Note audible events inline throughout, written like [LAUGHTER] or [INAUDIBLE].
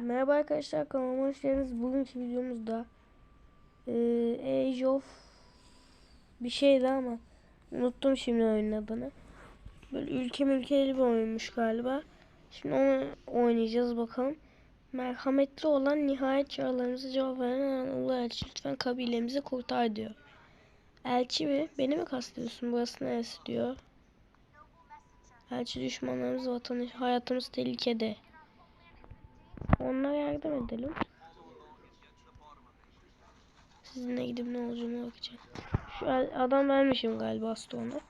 Merhaba arkadaşlar kanalıma hoş geldiniz. Bugünkü videomuzda e, Age of bir şeydi ama unuttum şimdi oyunun adını. Böyle ülke ülkeli bir oyunmuş galiba. Şimdi onu oynayacağız bakalım. Merhametli olan nihayet çağrılarımıza cevap veren Ulu Elçi lütfen kabilemizi kurtar diyor. Elçi mi? Beni mi kastediyorsun? Burası neresi diyor. Elçi düşmanlarımız vatanı hayatımız tehlikede. Onlara yardım edelim. Sizinle gidip ne olacağını bakacağım. Şu adam vermişim galiba astronot.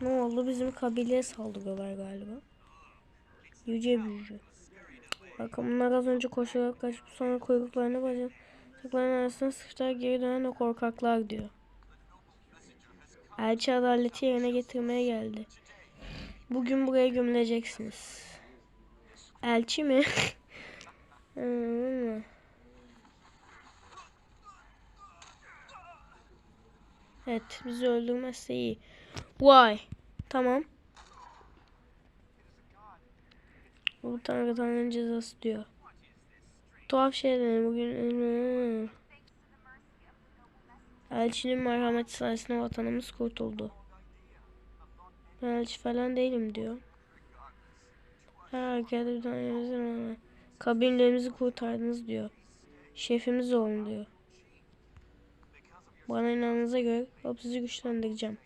Ne oldu? Bizim kabileye saldırıyorlar galiba. Yüce büyücü. Bakın bunlar az önce koşarak kaçıp sonra kuyruklarını bacaklarının arasına sıkıştılar geri dönen o korkaklar diyor. Elçi adaleti yerine getirmeye geldi. Bugün buraya gömüleceksiniz. Elçi mi? [LAUGHS] Evet bizi öldürmezse iyi. Vay. Tamam. Bu tanrı tanrının cezası diyor. Tuhaf şeyler bugün. Elçinin merhameti sayesinde vatanımız kurtuldu. Ben elçi falan değilim diyor. Her harekette bir tane kabinlerimizi kurtardınız diyor. Şefimiz olun diyor. Bana inanınıza göre sizi güçlendireceğim.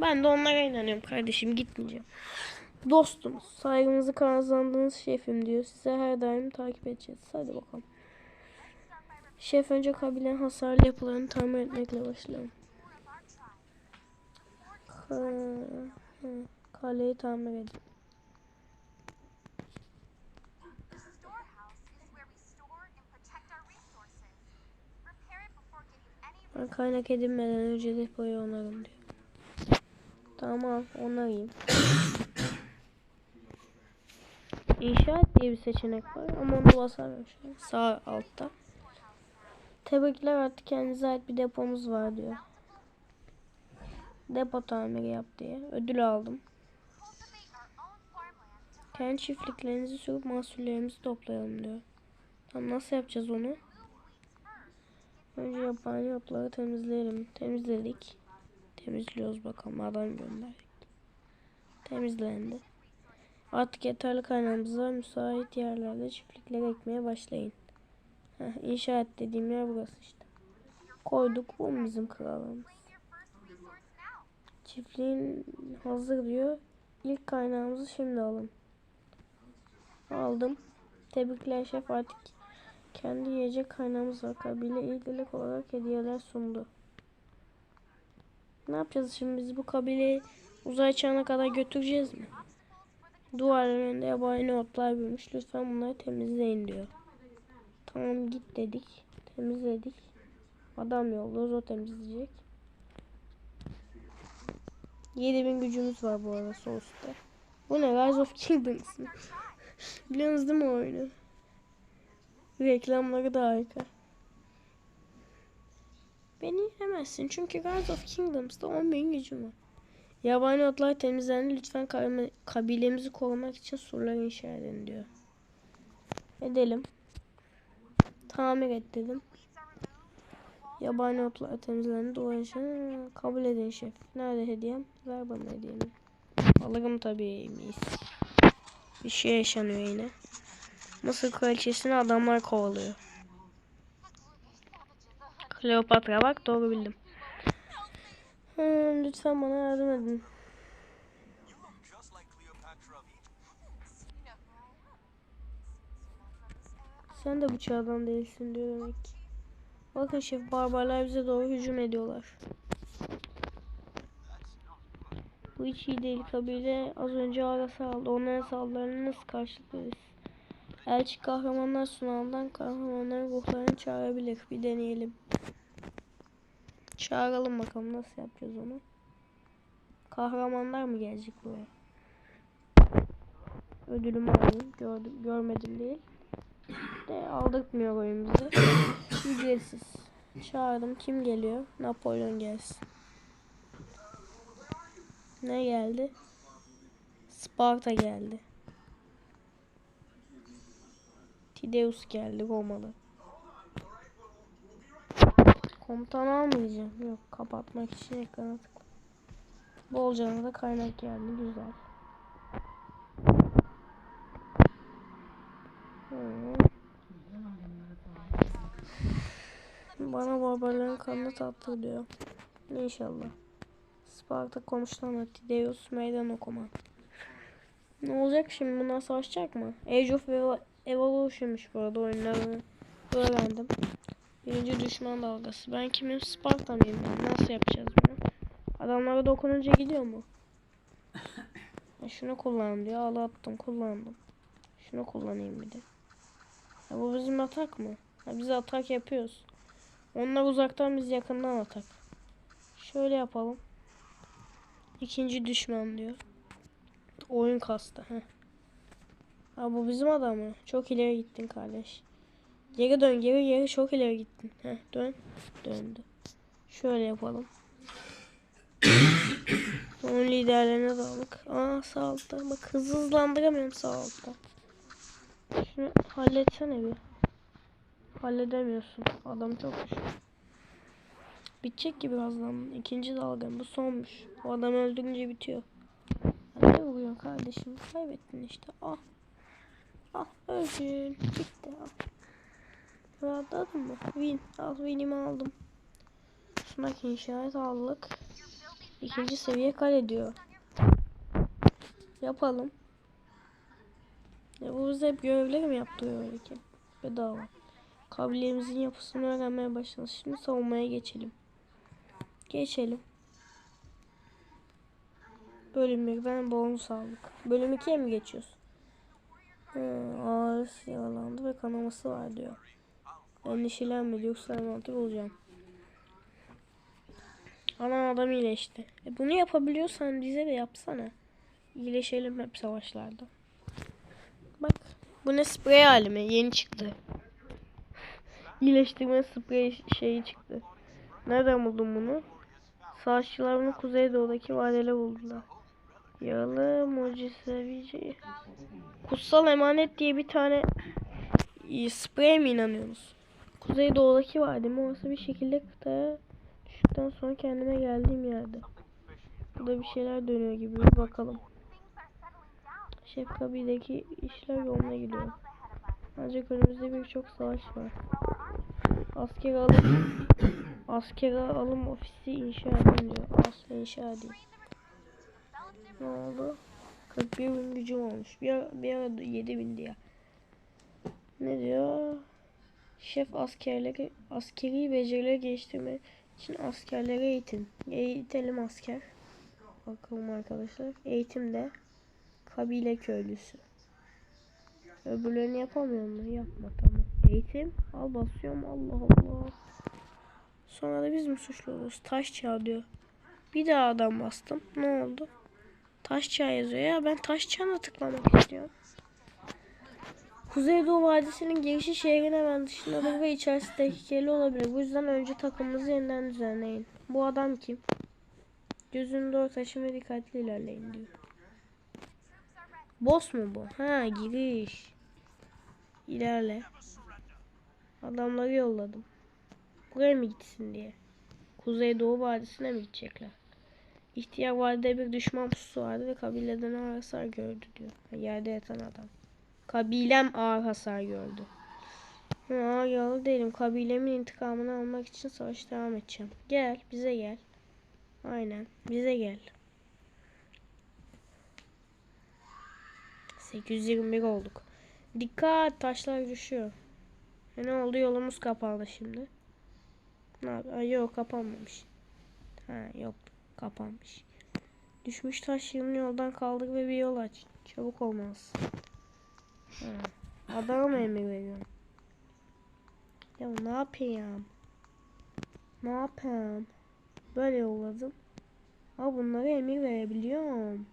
Ben de onlara inanıyorum kardeşim gitmeyeceğim. Dostum saygımızı kazandığınız şefim diyor. Size her daim takip edeceğiz. Hadi bakalım. Şef önce kabilen hasarlı yapılarını tamir etmekle başlayalım. Kaleyi tamir edin. Ben kaynak edinmeden önce depoyu onarım diyor. Tamam onarayım. İnşaat diye bir seçenek var ama onu basamıyorum. Sağ altta. Tebrikler artık kendinize ait bir depomuz var diyor. Depo tamiri yap diye. Ödül aldım. Kendi çiftliklerinizi sürüp mahsullerimizi toplayalım diyor. Tamam nasıl yapacağız onu? Önce yapan yapıları temizleyelim. Temizledik. Temizliyoruz bakalım. Adam gönderdik. Temizlendi. Artık yeterli kaynağımız. Müsait yerlerde çiftlikler ekmeye başlayın. Heh, inşaat dediğim yer burası işte. Koyduk. Bu bizim kralımız. Çiftliğin hazır diyor. İlk kaynağımızı şimdi alın. Aldım. Tebrikler şef artık kendi yiyecek kaynağımız var. Kabile ilgilik olarak hediyeler sundu. Ne yapacağız şimdi biz bu kabileyi uzay çağına kadar götüreceğiz mi? Duvarların önünde yabani otlar büyümüş. Lütfen bunları temizleyin diyor. Tamam git dedik. Temizledik. Adam yolluyoruz o temizleyecek. 7000 gücümüz var bu arada Souls'ta. Bu ne? Rise of Kingdoms mı? [LAUGHS] Biliyorsunuz değil mi oyunu? Reklamları da harika. Beni yenemezsin çünkü Rise of Kingdoms'da 10.000 gücüm var. Yabani otlar temizlendi. Lütfen kabilemizi korumak için surlar inşa edin diyor. Edelim. Tamir et dedim. Yabani otlar temizlendi. İnşa kabul edin şef. Nerede hediyem? Ver bana hediyemi. Alırım tabii mis. Bir şey yaşanıyor yine. Mısır kraliçesini adamlar kovalıyor. Kleopatra bak doğru bildim. Hmm, lütfen bana yardım edin. Sen de bu çağdan değilsin diyor demek ki. Bakın şef barbarlar bize doğru hücum ediyorlar. Bu hiç iyi değil kabile az önce arası aldı. Onların saldırılarını nasıl karşılarız? Elçi kahramanlar sunağından kahramanların ruhlarını çağırabilir. Bir deneyelim. Çağıralım bakalım nasıl yapacağız onu. Kahramanlar mı gelecek buraya? Ödülümü alayım. Gördüm, görmedim değil. De aldırtmıyor oyun bize. [COUGHS] Ücretsiz. Çağırdım. Kim geliyor? Napolyon gelsin. Ne geldi? Sparta geldi. Tideus geldi Romalı. Komutan almayacağım. Yok kapatmak için ekrana tıkla. Bolcana da kaynak geldi. Güzel. Hmm. Bana barbarların kanını tattır diyor. İnşallah. Sparta konuşlama. Tideus meydan okuma. Ne olacak şimdi? Bunlar savaşacak mı? Age of Evo- Evolution'muş bu arada oyunlarını öğrendim. Birinci düşman dalgası. Ben kimim? Sparta mıyım? ben? Nasıl yapacağız bunu? Adamlara dokununca gidiyor mu? [COUGHS] Şunu kullan diyor. Al attım kullandım. Şunu kullanayım bir de. Ya bu bizim atak mı? Ha, biz atak yapıyoruz. Onlar uzaktan biz yakından atak. Şöyle yapalım. İkinci düşman diyor. Oyun kastı. Heh. Ha bu bizim adam mı? Çok ileri gittin kardeş. Geri dön geri geri çok ileri gittin. Heh, dön. Döndü. Şöyle yapalım. [COUGHS] Onun liderlerine dağılık. Aa sağ altta. Bak hızlı hızlandıramıyorum sağ altta. Şunu halletsene bir. Halledemiyorsun. Adam çok güçlü. Bitecek gibi birazdan. İkinci dalga. Bu sonmuş. O adam öldürünce bitiyor. Ne vuruyor kardeşim? Kaybettin işte. Ah. Ah öldün. Bitti. Ah. Rahatladın mı? Win. Al win'imi aldım. Sunak inşaat aldık. İkinci seviye kale diyor. Yapalım. Ya bu bize hep görevleri mi yaptırıyor öyle ki? Bedava. Kabilemizin yapısını öğrenmeye başladık. Şimdi savunmaya geçelim. Geçelim. Bölüm 1'den bonus aldık. Bölüm 2'ye mi geçiyoruz? Hı, ağrısı yaralandı ve kanaması var diyor. Endişelenme yoksa envantı bulacağım. Ana adam iyileşti. E bunu yapabiliyorsan bize de yapsana. İyileşelim hep savaşlarda. Bak bu ne sprey halimi yeni çıktı. İyileştirme sprey şeyi çıktı. Nereden buldun bunu? Savaşçılar bunu kuzeydoğudaki vadele buldular. Yaralı mucizevici. Kutsal emanet diye bir tane e, sprey mi inanıyorsunuz? Kuzeydoğudaki vadi mi? Orası bir şekilde kıtaya düştükten sonra kendime geldiğim yerde. Burada bir şeyler dönüyor gibi bir bakalım. Şef kabideki işler yoluna gidiyor. Ancak önümüzde birçok savaş var. Asker alım asker alım ofisi inşa edin diyor. Asla inşa edeyim. Ne oldu? 41 bin gücüm olmuş. Bir ara, bir ara 7 bin diye. Ne diyor? Şef askerleri askeri becerileri geliştirmek için askerleri eğitin. Eğitelim asker. Bakalım arkadaşlar. Eğitimde kabile köylüsü. Öbürlerini yapamıyor mu? Yapma tamam. Eğitim. Al basıyorum. Allah Allah. Sonra da biz mi suçlu? Taş çağ diyor. Bir daha adam bastım. Ne oldu? Taş çağ yazıyor ya. Ben taş çağına tıklamak istiyorum. Kuzeydoğu Vadisi'nin girişi şehrin hemen dışındadır ve içerisi tehlikeli olabilir. Bu yüzden önce takımınızı yeniden düzenleyin. Bu adam kim? Gözünü doğru taşın ve dikkatli ilerleyin diyor. Boss mu bu? Ha giriş. İlerle. Adamları yolladım. Buraya mı gitsin diye. Kuzeydoğu Vadisi'ne mi gidecekler? İhtiyar vadide bir düşman pusu vardı ve kabileden ağır hasar gördü diyor. Yerde yatan adam. Kabilem ağır hasar gördü. Ha, yaralı değilim. Kabilemin intikamını almak için savaş devam edeceğim. Gel bize gel. Aynen bize gel. 821 olduk. Dikkat taşlar düşüyor. E ne oldu yolumuz kapandı şimdi. Ne yap- Ay, yok kapanmamış. Ha yok kapanmış. Düşmüş taş yığını yoldan kaldır ve bir yol aç. Çabuk olmaz. Ha. Adama mı emir veriyorum? Ya ne yapayım? Ne yapayım? Böyle yolladım. Ha bunlara emir verebiliyorum.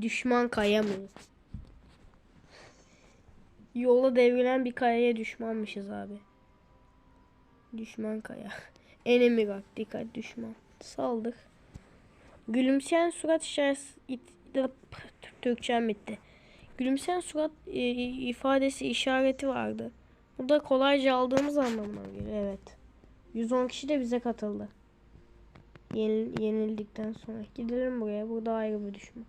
Düşman kaya mı? Yola devrilen bir kayaya düşmanmışız abi. Düşman kaya. [LAUGHS] Enemy bak dikkat düşman. Saldık. Gülümseyen surat işareti Türkçem bitti. Gülümseyen surat e, ifadesi işareti vardı. Bu da kolayca aldığımız anlamına geliyor. Evet. 110 kişi de bize katıldı. Yenil, yenildikten sonra. Gidelim buraya. Burada ayrı bir düşman.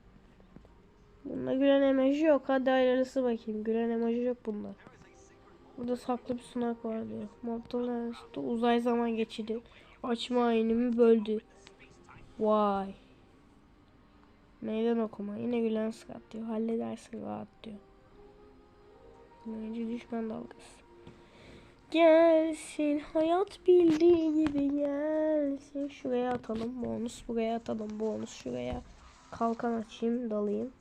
Bunda gülen emoji yok. Hadi ayrılısı bakayım. Gülen emoji yok bunda. Burada saklı bir sunak var diyor. İşte uzay zaman geçidi. Açma aynımı böldü. Vay. Meydan okuma. Yine gülen sırat diyor. Halledersin rahat diyor. Önce düşman dalgası. Gelsin hayat bildiği gibi gelsin. Şuraya atalım bonus. Buraya atalım bonus. Şuraya kalkan açayım dalayım.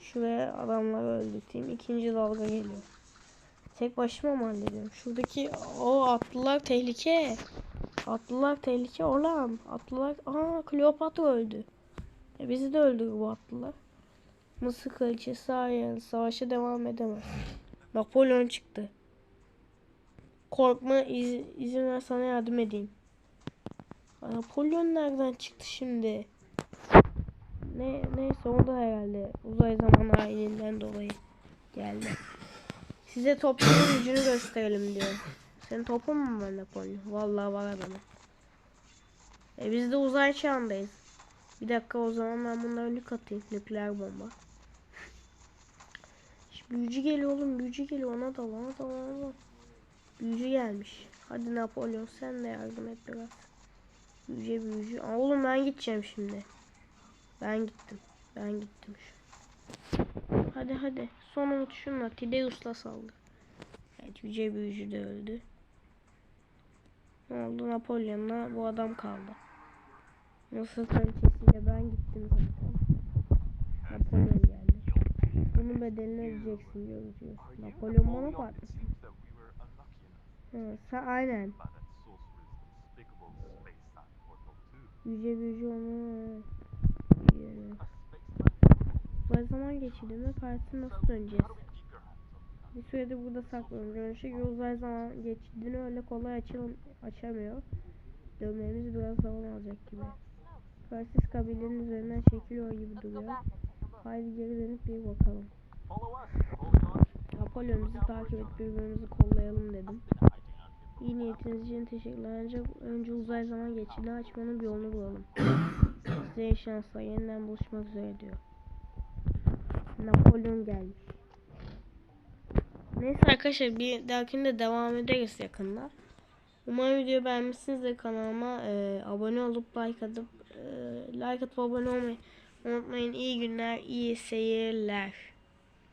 Şuraya adamları öldürteyim. İkinci dalga geliyor. Tek başıma mı hallediyorum? Şuradaki o atlılar tehlike. Atlılar tehlike olan. Atlılar. Aa Kleopatra öldü. E bizi de öldürür bu atlılar. Mısır kraliçesi Aryan savaşa devam edemez. Napolyon çıktı. Korkma iz, izin ver sana yardım edeyim. Napolyon nereden çıktı şimdi? Ne neyse o da herhalde uzay zaman ayininden dolayı geldi. Size toplumun [COUGHS] gücünü gösterelim diyor. Senin topun mu var Napolyon? Vallahi var adamın. E biz de uzay çağındayız. Bir dakika o zaman ben bunlara nük atayım. Nükleer bomba. Şimdi büyücü geliyor oğlum. Büyücü geliyor. Ona da ona da ona da. Büyücü gelmiş. Hadi Napolyon sen de yardım et biraz. Büyücü büyücü. Aa, oğlum ben gideceğim şimdi. Ben gittim. Ben gittim. Hadi hadi. Son umut şunla. Tideus'la saldı. Evet yüce büyücü de öldü. Ne oldu Napolyon'la bu adam kaldı. Mısır kraliçesiyle ben gittim zaten. Napolyon geldi. Bunun bedelini ödeyeceksin diyor. Napolyon bana patlasın. Hı, sen aynen. Yüce büyücü onu. Uzay zaman geçirdiğinde karşısına nasıl döneceğiz? Bir süredir burada saklıyorum. Görünüşe göre uzay zaman geçtiğini öyle kolay açıl açamıyor. Dönmemiz biraz zaman alacak gibi. Fransız kabilenin üzerinden çekiliyor gibi duruyor. Haydi geri dönüp bir bakalım. Napolyon bizi takip et birbirimizi kollayalım dedim. İyi niyetiniz için teşekkürler. Ancak önce uzay zaman geçidi açmanın bir yolunu bulalım. Size iyi şanslar. Yeniden buluşmak üzere diyor. Napolyon gelmiş. Neyse arkadaşlar bir dahakinde devam ederiz yakında. Umarım video beğenmişsinizdir kanalıma e, abone olup like atıp e, like atıp abone olmayı unutmayın. İyi günler, iyi seyirler.